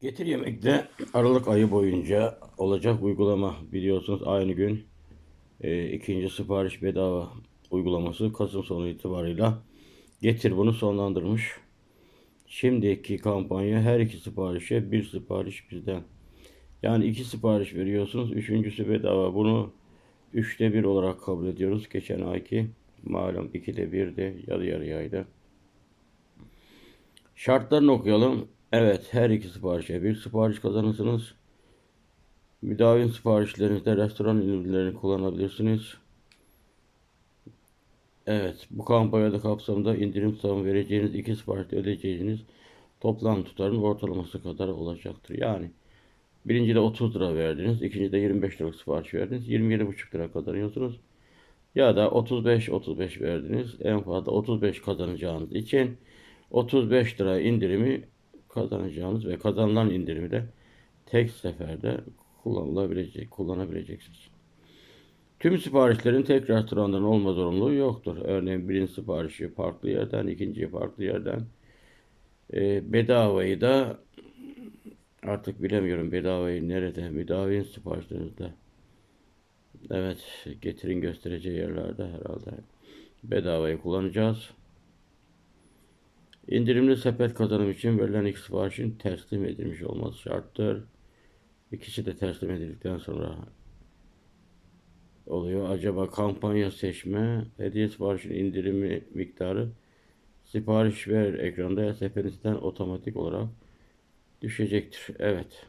Getir Yemek'te Aralık ayı boyunca olacak uygulama biliyorsunuz aynı gün e, ikinci sipariş bedava uygulaması Kasım sonu itibarıyla Getir bunu sonlandırmış. Şimdiki kampanya her iki siparişe bir sipariş bizden. Yani iki sipariş veriyorsunuz. Üçüncüsü bedava. Bunu üçte bir olarak kabul ediyoruz. Geçen ayki malum ikide bir de yarı yarıyaydı. Şartlarını okuyalım. Evet, her iki siparişe bir sipariş kazanırsınız. Müdavim siparişlerinizde restoran indirimlerini kullanabilirsiniz. Evet, bu kampanyada kapsamında indirim savun vereceğiniz iki siparişte ödeyeceğiniz toplam tutarın ortalaması kadar olacaktır. Yani birincide 30 lira verdiniz, ikincide 25 liralık sipariş verdiniz, 27,5 lira kazanıyorsunuz. Ya da 35-35 verdiniz, en fazla 35 kazanacağınız için 35 lira indirimi kazanacağınız ve kazanılan indirimi de tek seferde kullanılabilecek, kullanabileceksiniz. Tüm siparişlerin tek restorandan olma zorunluluğu yoktur. Örneğin birinci siparişi farklı yerden, ikinciyi farklı yerden. E, bedavayı da artık bilemiyorum bedavayı nerede, müdavin siparişlerinizde. Evet, getirin göstereceği yerlerde herhalde bedavayı kullanacağız. İndirimli sepet kazanım için verilen ilk siparişin teslim edilmiş olması şarttır. İkisi de teslim edildikten sonra oluyor. Acaba kampanya seçme, hediye siparişin indirimi miktarı sipariş ver ekranda sepetinizden otomatik olarak düşecektir. Evet.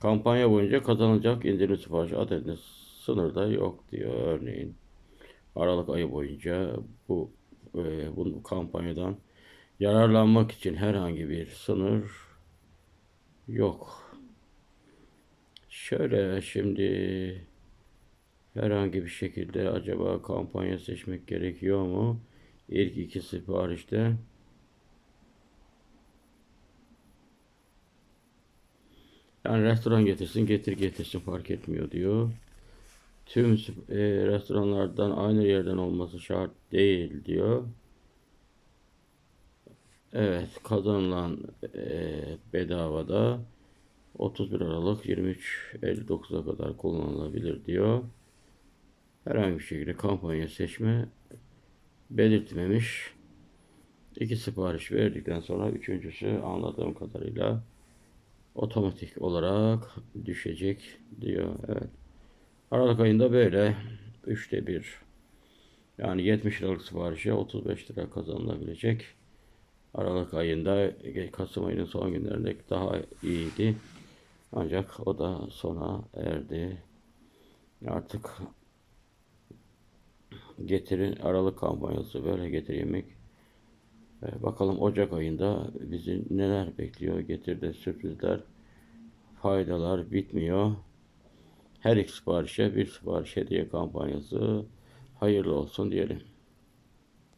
Kampanya boyunca kazanılacak indirim sipariş adediniz sınırda yok diyor örneğin. Aralık ayı boyunca bu kampanyadan yararlanmak için herhangi bir sınır yok. Şöyle şimdi herhangi bir şekilde acaba kampanya seçmek gerekiyor mu? İlk iki siparişte yani restoran getirsin getir getirsin fark etmiyor diyor. Tüm e, restoranlardan aynı yerden olması şart değil diyor. Evet kazanılan e, bedavada 31 Aralık 23.59'a kadar kullanılabilir diyor. Herhangi bir şekilde kampanya seçme belirtmemiş. İki sipariş verdikten sonra üçüncüsü anladığım kadarıyla otomatik olarak düşecek diyor. Evet. Aralık ayında böyle üçte bir yani 70 liralık siparişe 35 lira kazanılabilecek. Aralık ayında Kasım ayının son günlerinde daha iyiydi. Ancak o da sona erdi. Artık getirin Aralık kampanyası böyle getir yemek. Bakalım Ocak ayında bizi neler bekliyor. Getirde sürprizler, faydalar bitmiyor. Her iki siparişe bir sipariş hediye kampanyası hayırlı olsun diyelim.